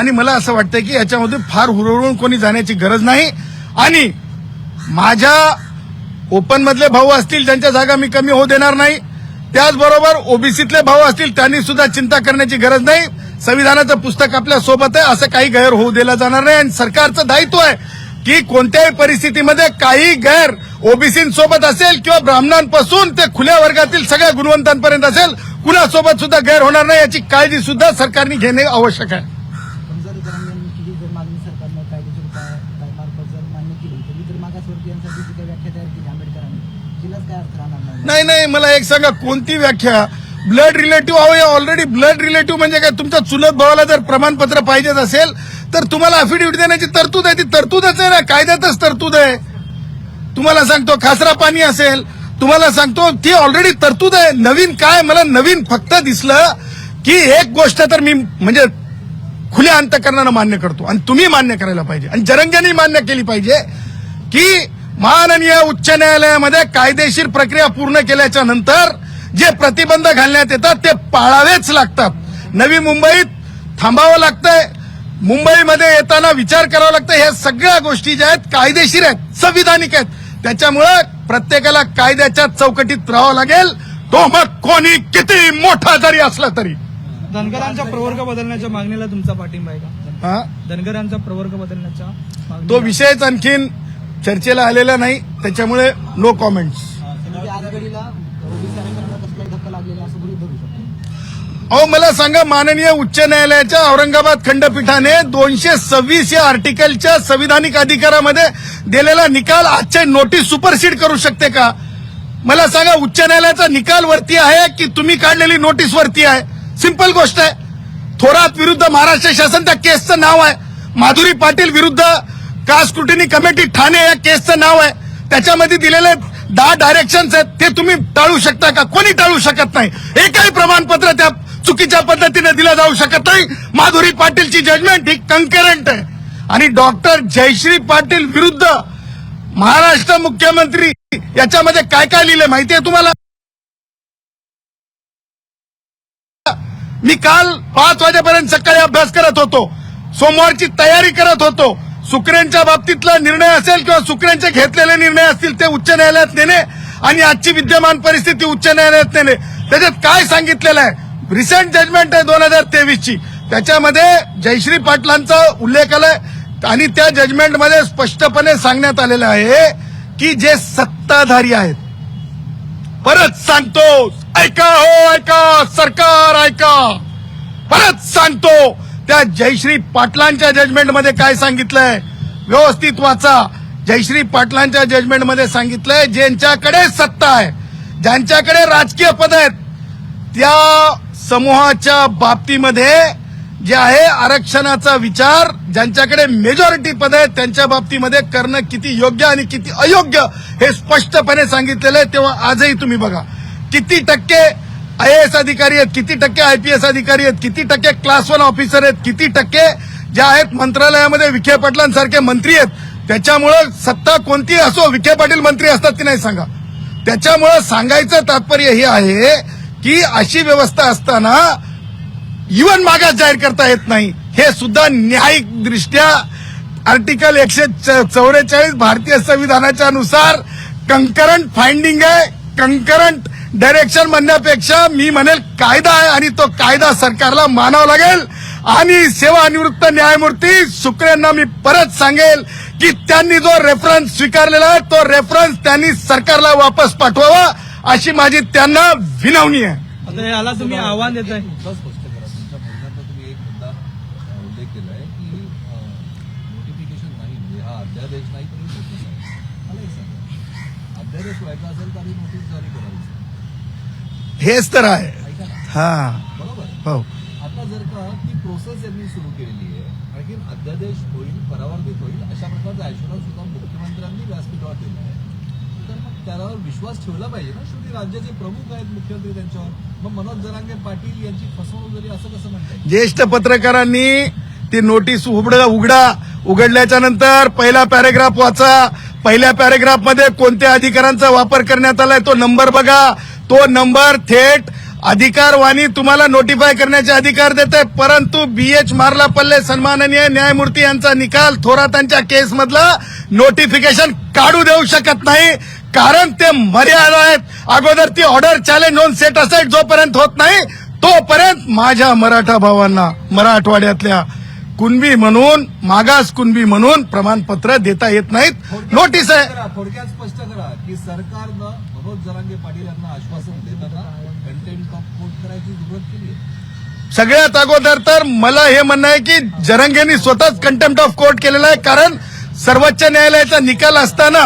आणि मला असं वाटतं की याच्यामध्ये फार हुरळून कोणी जाण्याची गरज नाही. आणि माझ्या ओपन मधले भाऊ असतील ज्यांच्या जागा मी कमी होऊ देणार नाही त्याचबरोबर ओबीसीतले भाऊ असतील त्यांनी सुद्धा चिंता करण्याची गरज नाही. संविधानाचं पुस्तक आपल्यासोबत आहे असं काही गैर होऊ दिला जाणार नाही. आणि सरकारचं दायित्व आहे की कोणत्याही परिस्थितीमध्ये काही गैर ओबीसींसोबत असेल किंवा ब्राह्मणांपासून ते खुल्या वर्गातील सगळ्या गुणवंतांपर्यंत असेल कुणासोबत सुद्धा गैर होणार नाही याची काळजी सुद्धा सरकारने घेणे आवश्यक आहे पण जर जरांगेंनी केली जर मागणी सरकारनं कायदेशीर काय मार्फत जर मान्य केली तर इतर मागासवर्गीयांसाठी जी काही व्याख्या तयार केली आंबेडकरांनी तिलाच काय अर्थ राहणार नाही नाही मला एक सांगा कोणती व्याख्या? ब्लड रिलेटिव्ह अहो ऑलरेडी ब्लड रिलेटिव्ह म्हणजे काय? तुमच्या चुलत भावाला जर प्रमाणपत्र पाहिजेच असेल तर तुम्हाला अफिडेव्हिट देण्याची तरतूद आहे ती तरतूदच आहे ना? कायद्यातच तरतूद आहे. तुम्हाला सांगतो खासरा पाणी असेल तुम्हाला सांगतो ती ऑलरेडी तरतूद आहे. नवीन काय? मला नवीन फक्त दिसलं की एक गोष्ट तर मी म्हणजे खुल्या अंतकरणानं मान्य करतो. आणि तुम्ही मान्य करायला पाहिजे. आणि जरंग्यांनी मान्य केली पाहिजे की माननीय उच्च न्यायालयामध्ये कायदेशीर प्रक्रिया पूर्ण केल्याच्यानंतर जे प्रतिबंध घालण्यात येतात ते पाळावेच लागतात. नवी मुंबईत थांबावं लागतंय. मुंबईमध्ये येताना विचार करावा लागतं ह्या सगळ्या गोष्टी ज्या आहेत कायदेशीर आहेत संविधानिक आहेत. त्याच्यामुळं प्रत्येकाला कायद्याच्या चौकटीत राहावं लागेल. तो मग कोणी किती मोठा जरी असला तरी. धनगरांचा प्रवर्ग बदलण्याच्या मागणीला तुमचा पाठिंबा आहे का? धनगरांचा प्रवर्ग बदलण्याच्या मागणीला- तो विषयच आणखीन चर्चेला आलेला नाही त्याच्यामुळे नो कॉमेंट्स अहो मला सांगा माननीय उच्च न्यायालयाच्या औरंगाबाद खंडपीठाने दोनशे सव्वीस या आर्टिकलच्या संविधानिक अधिकारामध्ये दिलेला निकाल आजच्या नोटीस सुपरसीड करू शकते का? मला सांगा उच्च न्यायालयाचा निकाल वरती आहे की तुम्ही काढलेली नोटीस वरती आहे? सिंपल गोष्ट आहे. थोरात विरुद्ध महाराष्ट्र शासन त्या केसचं नाव आहे. माधुरी पाटील विरुद्ध का स्क्रुटिनी कमिटी ठाणे या केसचं नाव आहे. त्याच्यामध्ये दिलेले दहा डायरेक्शन्स आहेत. ते तुम्ही टाळू शकता का? कोणी टाळू शकत नाही? एकही प्रमाणपत्र त्या चुकीच्या पद्धतीने दिलं जाऊ शकत नाही. माधुरी पाटीलची जजमेंट ही कंकरंट आहे. आणि डॉक्टर जयश्री पाटील विरुद्ध महाराष्ट्र मुख्यमंत्री याच्यामध्ये काय काय लिहिलंय माहिती आहे तुम्हाला? मी काल पाच वाजेपर्यंत सकाळी अभ्यास करत होतो. सोमवारची तयारी करत होतो. सुकरेंच्या बाबतीतला निर्णय असेल किंवा सुकरेंचे घेतलेले निर्णय असतील ते उच्च न्यायालयात नेणे आणि आजची विद्यमान परिस्थिती उच्च न्यायालयात नेणे. त्याच्यात काय सांगितलेलं आहे? रिसेंट जजमेंट आहे दोन हजार तेवीसची. त्याच्यामध्ये जयश्री पाटलांचा उल्लेख आलाय. आणि त्या जजमेंटमध्ये स्पष्टपणे सांगण्यात आलेलं आहे की जे सत्ताधारी आहेत परत सांगतो ऐका हो ऐका सरकार ऐका. परत सांगतो त्या जयश्री पाटलांच्या जजमेंटमध्ये काय सांगितलंय? व्यवस्थित वाचा. जयश्री पाटलांच्या जजमेंटमध्ये सांगितलंय ज्यांच्याकडे सत्ता आहे ज्यांच्याकडे राजकीय पद आहेत त्या समूहाच्या बाबतीमध्ये जे आहे आरक्षणाचा विचार ज्यांच्याकडे मेजॉरिटी पद आहेत त्यांच्या बाबतीमध्ये करणं किती योग्य आणि किती अयोग्य हे स्पष्टपणे सांगितलेलं आहे. तेव्हा आजही तुम्ही बघा. किती टक्के आय एस अधिकारी आहेत किती टक्के आयपीएस अधिकारी आहेत किती टक्के क्लास वन ऑफिसर आहेत किती टक्के जे आहेत मंत्रालयामध्ये विखे पाटलांसारखे मंत्री आहेत त्याच्यामुळं सत्ता कोणती असो विखे पाटील मंत्री असतात की नाही सांगा. त्याच्यामुळं सांगायचं तात्पर्य हे आहे की अशी व्यवस्था असताना इवन मागास जाहीर करता येत नाही. हे सुद्धा न्यायिक दृष्ट्या आर्टिकल एकशे चौवेचाळीस भारतीय संविधानाच्या नुसार कंकरंट फाइंडिंग आहे. कंकरंट डायरेक्शन म्हणण्यापेक्षा मी म्हणेल कायदा आहे आणि तो कायदा सरकारला मानावा लागेल. आणि सेवानिवृत्त न्यायमूर्ती शुक्रेंना मी परत सांगेल की त्यांनी जो रेफरन्स स्वीकारलेला आहे तो रेफरन्स त्यांनी सरकारला वापस पाठवावा अशी माझी त्यांना विनवणी आहे. आता याला तुम्ही आव्हान देत आहे मुद्दा स्पष्ट करा. तुमच्या बोलण्यात तुम्ही एक मुद्दा अ, उल्लेख केला आहे की नोटिफिकेशन नाही म्हणजे हा अध्यादेश नाही असेल तरी हेच तर आहे. हा. बरोबर. हो. आता जर का ती प्रोसेस यांनी सुरू केलेली आहे आणखी अध्यादेश होईल परावर्तित होईल अशा प्रकारचा सुद्धा मुख्यमंत्र्यांनी व्यासपीठावर दिला आहे. तर मग त्यावर विश्वास ठेवला पाहिजे ना? शेवटी राज्याचे प्रमुख आहेत मुख्यमंत्री त्यांच्यावर. मग मनोज जरांगे पाटील यांची फसवणूक झाली असं कसं म्हणताय ज्येष्ठ पत्रकारांनी ती नोटीस उघड उघडा उघडल्याच्या नंतर पहिला पॅरेग्राफ वाचा. पहिल्या पॅरेग्राफमध्ये कोणत्या अधिकारांचा वापर करण्यात आलाय तो नंबर बघा. तो नंबर थेट अधिकारवाणी तुम्हाला नोटिफाय करण्याचे अधिकार देते परंतु बीएच मारला पल्ले सन्माननीय न्यायमूर्ती यांचा निकाल थोरातांच्या केसमधला नोटिफिकेशन काढू देऊ शकत नाही. कारण ते मर्यादा आहेत. अगोदर ती ऑर्डर चॅलेंज होऊन सेट असेल जोपर्यंत होत नाही तोपर्यंत माझ्या मराठा भावांना मराठवाड्यातल्या कुणबी म्हणून मागास कुणबी म्हणून प्रमाणपत्र देता येत नाहीत. नोटीस आहे. थोडक्यात स्पष्ट करा की सरकारनं मनोज जरांगे पाटील यांना आश्वासन देताना कंटेंट ऑफ कोर्ट करायची सुरुवात केली सगळ्यात अगोदर तर मला हे म्हणणं आहे की जरंगेंनी स्वतःच कंटेम्प्ट ऑफ कोर्ट केलेला आहे कारण सर्वोच्च न्यायालयाचा निकाल असताना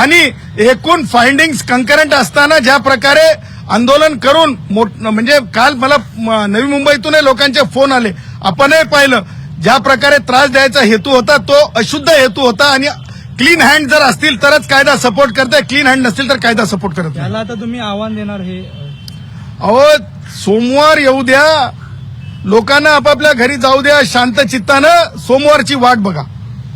आणि एकूण फाइंडिंग्स कंकरंट असताना ज्या प्रकारे आंदोलन करून म्हणजे काल मला नवी मुंबईतूनही लोकांचे फोन आले. आपणही पाहिलं. ज्या प्रकारे त्रास द्यायचा हेतू होता तो अशुद्ध हेतू होता आणि क्लीन हँड जर असतील तरच कायदा सपोर्ट करते क्लीन हँड नसतील तर कायदा सपोर्ट करत नाही. त्याला आता तुम्ही आव्हान देणार हे अहो सोमवार येऊ द्या. लोकांना आपापल्या घरी जाऊ द्या. शांत चित्तानं सोमवारची वाट बघा.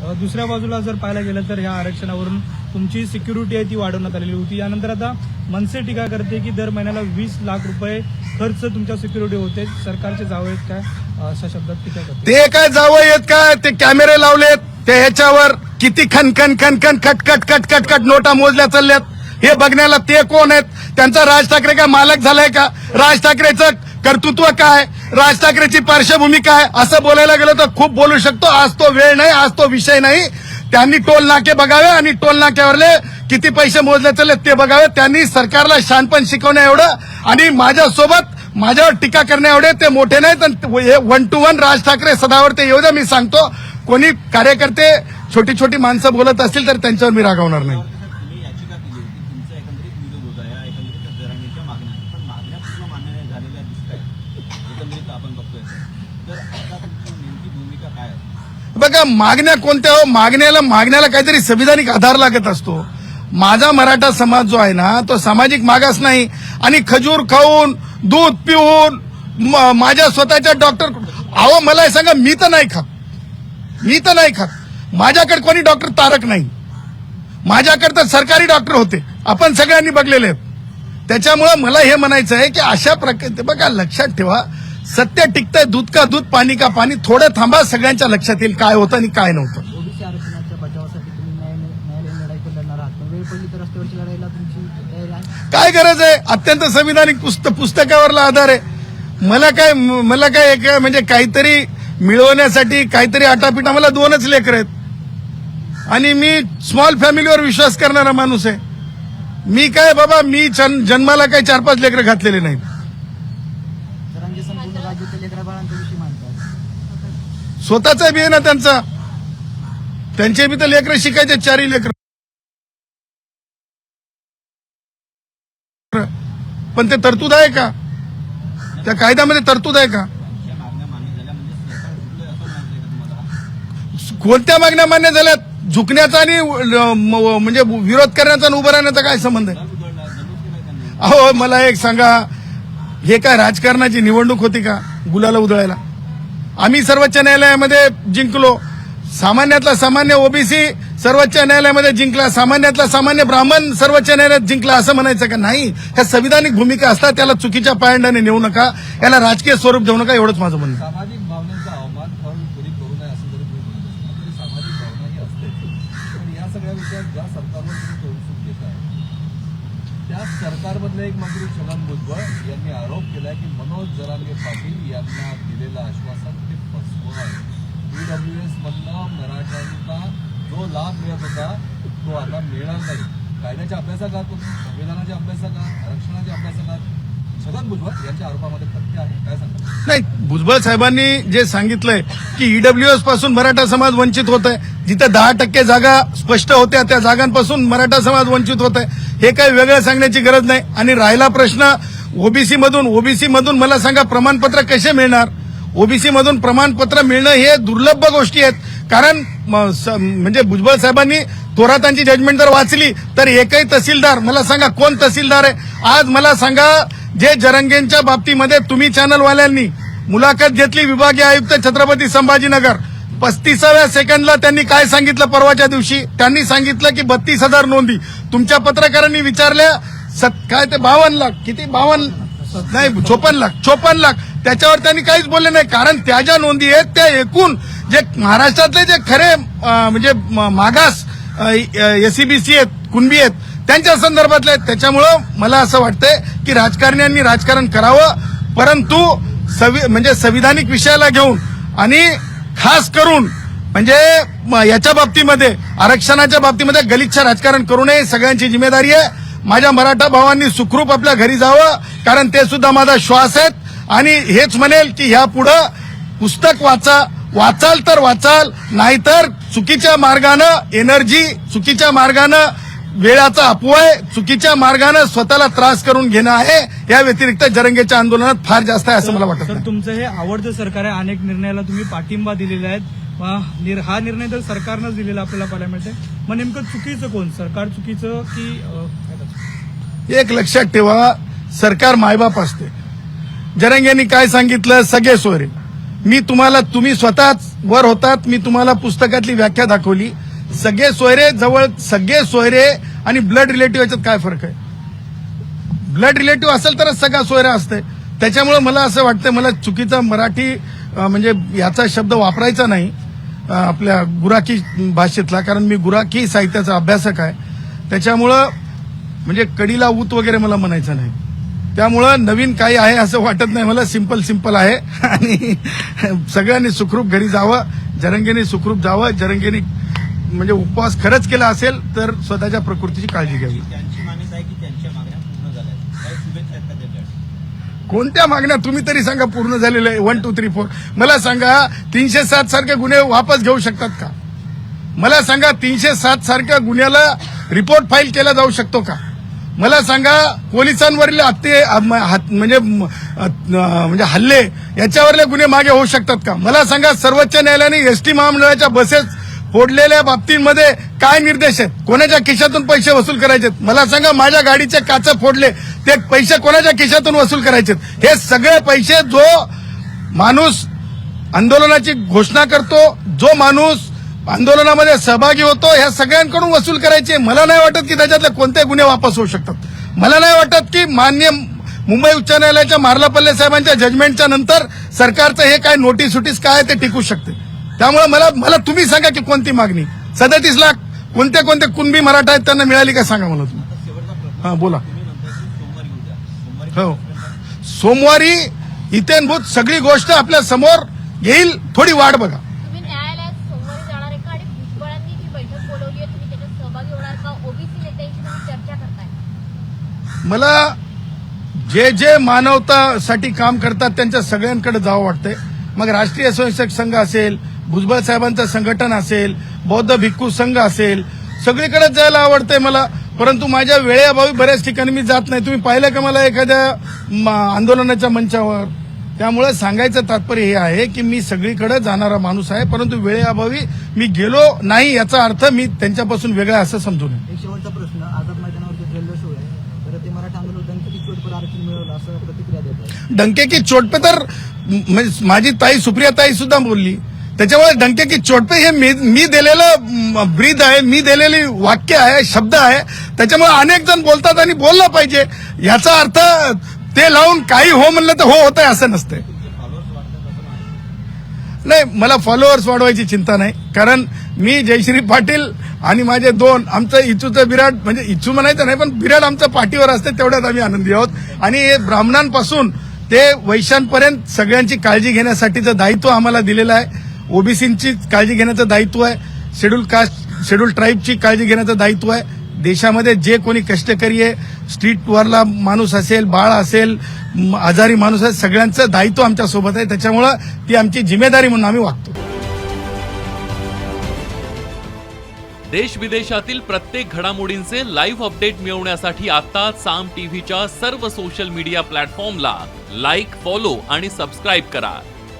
अ, दुसऱ्या बाजूला जर पाहायला गेलं तर ह्या आरक्षणावरून तुमची सिक्युरिटी आहे ती वाढवण्यात आलेली होती. यानंतर आता मनसे टीका करते की दर महिन्याला वीस लाख रुपये खर्च तुमच्या सिक्युरिटी होते सरकारचे जावे आहेत काय अशा शब्दात टीका करते. ते काय जावं येत काय? ते कॅमेरे लावलेत. ते ह्याच्यावर किती खन खन खन खन खट खट खट नोटा मोजल्या चालल्यात. हे बघण्याला ते कोण आहेत? त्यांचा राज ठाकरे काय मालक झालाय का? राज ठाकरेचं कर्तृत्व काय? राज ठाकरेची पार्श्वभूमी काय? असं बोलायला गेलं तर खूप बोलू शकतो. आज तो वेळ नाही आज तो विषय नाही. त्यांनी टोल नाके बघावे आणि टोल नाक्यावरले किती पैसे मोजले चालले ते बघावे. त्यांनी सरकारला शानपण शिकवण्या एवढं आणि माझ्यासोबत माझ्यावर टीका करण्या एवढे ते मोठे नाहीत. One two one Raj Thackeray सदावर ते येऊ द्या मी सांगतो. कोणी कार्यकर्ते छोटी छोटी माणसं बोलत असतील तर त्यांच्यावर मी रागवणार नाही. बघा मागण्या कोणत्या हो? मागण्याला मागण्याला काहीतरी संविधानिक आधार लागत असतो. माझा मराठा समाज जो आहे ना तो सामाजिक मागास नाही. आणि खजूर खाऊन दूध पिऊन माझ्या स्वतःच्या डॉक्टर अहो मला सांगा मी तर नाही खात. मी तर नाही खात. माझ्याकडे कोणी डॉक्टर तारक नाही. माझ्याकडे तर सरकारी डॉक्टर होते. आपण सगळ्यांनी बघलेले आहेत. त्याच्यामुळं मला हे म्हणायचं आहे की अशा प्रकारे बघा लक्षात ठेवा. सत्य टिकतंय दूध का दूध पाणी का पाणी थोडं थांबा सगळ्यांच्या लक्षात येईल काय होतं आणि काय नव्हतं. काय गरज आहे? अत्यंत संविधानिक पुस्तक पुस्तकावरला आधार आहे. मला काय मला काय एक म्हणजे काहीतरी मिळवण्यासाठी काहीतरी आटापिटा मला दोनच लेकर आहेत. आणि मी स्मॉल फॅमिलीवर विश्वास करणारा माणूस आहे. मी काय बाबा मी जन- जन्माला काही चार पाच लेकरं घातलेले नाहीत. स्वतःचा बी आहे ना त्यांचा. त्यांचे बी तर लेकरं शिकायचे चारही लेकर. पण ते तरतूद आहे का? त्या कायद्यामध्ये तरतूद आहे का? म्हणजे कोणत्या मागण्या मान्य झाल्यात? झुकण्याचा आणि म्हणजे विरोध करण्याचा आणि उभं राहण्याचा काय संबंध आहे? अहो मला एक सांगा. हे काय राजकारणाची निवडणूक होती का गुलाला उधळायला? आम्ही सर्वोच्च न्यायालयामध्ये जिंकलो. सामान्यातला सामान्य ओबीसी सर्वोच्च न्यायालयामध्ये जिंकला. सामान्यातला सामान्य ब्राह्मण सर्वोच्च न्यायालयात जिंकला असं म्हणायचं का? नाही. ह्या संविधानिक भूमिका असतात त्याला चुकीच्या पायंडाने नेऊ नका. याला राजकीय स्वरूप देऊ नका एवढंच माझं म्हणणं आहे. सामाजिक भावनेचा अवमान करून कोणी करू नये असं जरी तुम्ही म्हणत असला तरी सामाजिक भावना ही असते पण या सगळ्या विषयात ज्या सरकारवर तुम्ही तोडसूट घेत आहे त्या सरकारमधले एक मंत्री छगन भुजबळ यांनी आरोप केलाय की मनोज जरांगे पाटील यांना दिलेलं आश्वासन ते फसवं आहे. ईडब्ल्यूएस मधनं मराठ्यांना जो लाभ मिळत होता तो आता मिळणार नाही. कायद्याच्या अभ्यासकात संविधानाच्या अभ्यासकात आरक्षणाच्या अभ्यासकात छगन भुजबळ यांच्या आरोपामध्ये तथ्य आहे. काय सांगतात नाही भुजबळ साहेबांनी जे सांगितलंय की ईडब्ल्यू एसपासून मराठा समाज वंचित होत आहे जिथे दहा टक्के जागा स्पष्ट होत्या त्या जागांपासून मराठा समाज वंचित होत आहे हे काही वेगळं सांगण्याची गरज नाही. आणि राहिला प्रश्न ओबीसी मधून ओबीसी मधून मला सांगा प्रमाणपत्र कसे मिळणार? ओबीसी मधून प्रमाणपत्र मिळणं हे दुर्लभ गोष्टी आहेत. कारण म, स- म्हणजे भुजबळ साहेबांनी थोरातांची जजमेंट जर वाचली तर एकही तहसीलदार मला सांगा कोण तहसीलदार आहे? आज मला सांगा जे जरंगेंच्या बाबतीमध्ये तुम्ही चॅनलवाल्यांनी मुलाखत घेतली विभागीय आयुक्त छत्रपती संभाजीनगर. पस्तीसाव्या सेकंडला त्यांनी काय सांगितलं परवाच्या दिवशी? त्यांनी सांगितलं की बत्तीस हजार नोंदी. तुमच्या पत्रकारांनी विचारल्या सत काय ते बावन्न लाख किती? बावन्न नाही चोपन्न लाख चोपन्न लाख. त्याच्यावर त्यांनी काहीच बोलले नाही. कारण त्या ज्या नोंदी आहेत त्या एकूण जे महाराष्ट्रातले जे खरे म्हणजे म- मागास एसीबीसी आहेत कुणबी आहेत त्यांच्या संदर्भातले आहेत. त्याच्यामुळं मला असं वाटतंय की राजकारण्यांनी राजकारण करावं. परंतु सवि म्हणजे संविधानिक विषयाला घेऊन आणि खास करून म्हणजे याच्या बाबतीमध्ये आरक्षणाच्या बाबतीमध्ये गलिच्छ राजकारण करू नये सगळ्यांची जिम्मेदारी आहे. माझ्या मराठा भावांनी सुखरूप आपल्या घरी जावं कारण ते सुद्धा माझा श्वास आहेत. आणि हेच म्हणेल की ह्या पुढं पुस्तक वाचा वाचाल तर वाचाल नाहीतर चुकीच्या मार्गानं एनर्जी चुकीच्या मार्गानं वेळाचा अपव्यय चुकीच्या मार्गानं स्वतःला त्रास करून घेणं आहे. या व्यतिरिक्त जरंगेच्या आंदोलनात फार जास्त आहे असं मला वाटत. तुमचं हे आवडतं सरकार आहे. अनेक निर्णयाला तुम्ही पाठिंबा दिलेला आहे. निर- हा निर्णय तर सरकारनंच दिलेला आपल्याला पाहायला मिळतंय. मग नेमकं चुकीचं कोण? सरकार चुकीचं की एक लक्षात ठेवा सरकार मायबाप असते. जरंगेंनी काय सांगितलं? सगळे सोयरे. मी तुम्हाला तुम्ही स्वतःच वर होतात. मी तुम्हाला पुस्तकातली व्याख्या दाखवली. सगळे सोयरे जवळ सगळे सोयरे आणि ब्लड रिलेटिव्ह याच्यात काय फरक आहे? ब्लड रिलेटिव्ह असेल तरच सगळा सोयरा असते. त्याच्यामुळे मला असं वाटतं मला चुकीचा मराठी म्हणजे याचा शब्द वापरायचा नाही. आपल्या गुराखी भाषेतला कारण मी गुराखी साहित्याचा अभ्यासक आहे. त्याच्यामुळं म्हणजे कडीला ऊत वगैरे मला म्हणायचं नाही. त्यामुळं नवीन काही आहे असं वाटत नाही मला. सिंपल सिंपल आहे. आणि सगळ्यांनी सुखरूप घरी जावं. जरंगेने सुखरूप जावं. जरंगेने म्हणजे उपवास खरंच केला असेल तर स्वतःच्या प्रकृतीची काळजी घ्यावी त्यांची मान्यता आहे की त्यांच्या मागण्या पूर्ण झाल्या आहेत. काही शुभेच्छा आहेत का त्यांच्याकडे कोणत्या मागण्या तुम्ही तरी सांगा पूर्ण झालेल्या आहे. वन टू थ्री फोर मला सांगा तीनशे सात सारखे गुन्हे वापस घेऊ शकतात का? मला सांगा तीनशे सात सारख्या गुन्ह्याला रिपोर्ट फाईल केला जाऊ शकतो का? मला सांगा पोलिसांवरील हत्ये हात- म्हणजे म्हणजे हल्ले याच्यावरले गुन्हे मागे होऊ शकतात का? मला सांगा सर्वोच्च न्यायालयाने एसटी महामंडळाच्या बसेस फोडलेल्या बाबतींमध्ये काय निर्देश आहेत? कोणाच्या खिशातून पैसे वसूल करायचे मला सांगा माझ्या गाडीचे काच फोडले ते पैसे कोणाच्या खिशातून वसूल करायचे? हे सगळे पैसे जो माणूस आंदोलनाची घोषणा करतो जो माणूस आंदोलनामध्ये सहभागी होतो ह्या सगळ्यांकडून वसूल करायचे. मला नाही वाटत की त्याच्यातले कोणते गुन्हे वापस होऊ शकतात. मला नाही वाटत की मान्य मुंबई उच्च न्यायालयाच्या मार्लापल्ले साहेबांच्या जजमेंटच्या नंतर सरकारचं हे काय नोटीस सुटीस काय आहे ते टिकू शकते. त्यामुळे मला मला तुम्ही सांगा की कोणती मागणी? सदतीस लाख कोणते कोणते कुणबी मराठा आहेत त्यांना मिळाली का सांगा मला तुम्ही. हां हा बोला तुम्ही म्हणताय की सोमवारी उद्या सोमवारी हो. सोमवारी इथेनभूत सगळी गोष्ट आपल्यासमोर येईल थोडी वाट बघा. मला जे जे मानवतासाठी काम करतात त्यांच्या सगळ्यांकडे जावं वाटतंय. मग राष्ट्रीय स्वयंसेवक संघ असेल भुजबळ साहेबांचं संघटन असेल बौद्ध भिक्खू संघ असेल सगळीकडे जायला आवडतंय मला. परंतु माझ्या वेळेअभावी बऱ्याच ठिकाणी मी जात नाही. तुम्ही पाहिलं का मला एखाद्या म, आंदोलनाच्या मंचावर? त्यामुळे सांगायचं तात्पर्य हे आहे की मी सगळीकडे जाणारा माणूस आहे परंतु वेळेअभावी मी गेलो नाही याचा अर्थ मी त्यांच्यापासून वेगळा असं समजू नये. एक शेवटचा प्रश्न आझाद मैदानावरती रेल्वे शो आहे तर ते मराठा आंदोलन किती चोटपर आरक्षण मिळवलं असं प्रतिक्रिया देत आहे डंके की चोट पे तर म्हणजे माझी ताई सुप्रिया ताई सुद्धा बोलली. त्याच्यामुळे डंके की हे मी मी दिलेलं ब्रीद आहे मी दिलेली वाक्य आहे शब्द आहे. त्याच्यामुळे अनेक जण बोलतात आणि बोललं पाहिजे. याचा अर्थ ते लावून काही हो म्हणलं तर हो होत आहे असं नसतंय. नाही मला फॉलोअर्स वाढवायची चिंता नाही. कारण मी जयश्री पाटील आणि माझे दोन आमचं इचूचं बिराट म्हणजे इचू म्हणायचं नाही पण बिराट आमचं पाठीवर असते तेवढ्यात आम्ही आनंदी आहोत. आणि हे ब्राह्मणांपासून ते वैश्यांपर्यंत सगळ्यांची काळजी घेण्यासाठीचं दायित्व आम्हाला दिलेलं आहे. ओबीसींची काळजी घेण्याचं दायित्व आहे. शेड्यूल कास्ट शेड्यूल ट्राईबची काळजी घेण्याचं दायित्व आहे. देशामध्ये जे कोणी कष्टकरी आहे स्ट्रीटवरला माणूस असेल बाळ असेल आजारी माणूस असेल सगळ्यांचं दायित्व आमच्यासोबत आहे. त्याच्यामुळं ती आमची जिम्मेदारी म्हणून आम्ही वागतो. देश विदेशातील प्रत्येक घडामोडींचे लाईव्ह अपडेट मिळवण्यासाठी आता साम टीव्हीच्या सर्व सोशल मीडिया प्लॅटफॉर्मला लाईक फॉलो आणि सबस्क्राईब करा.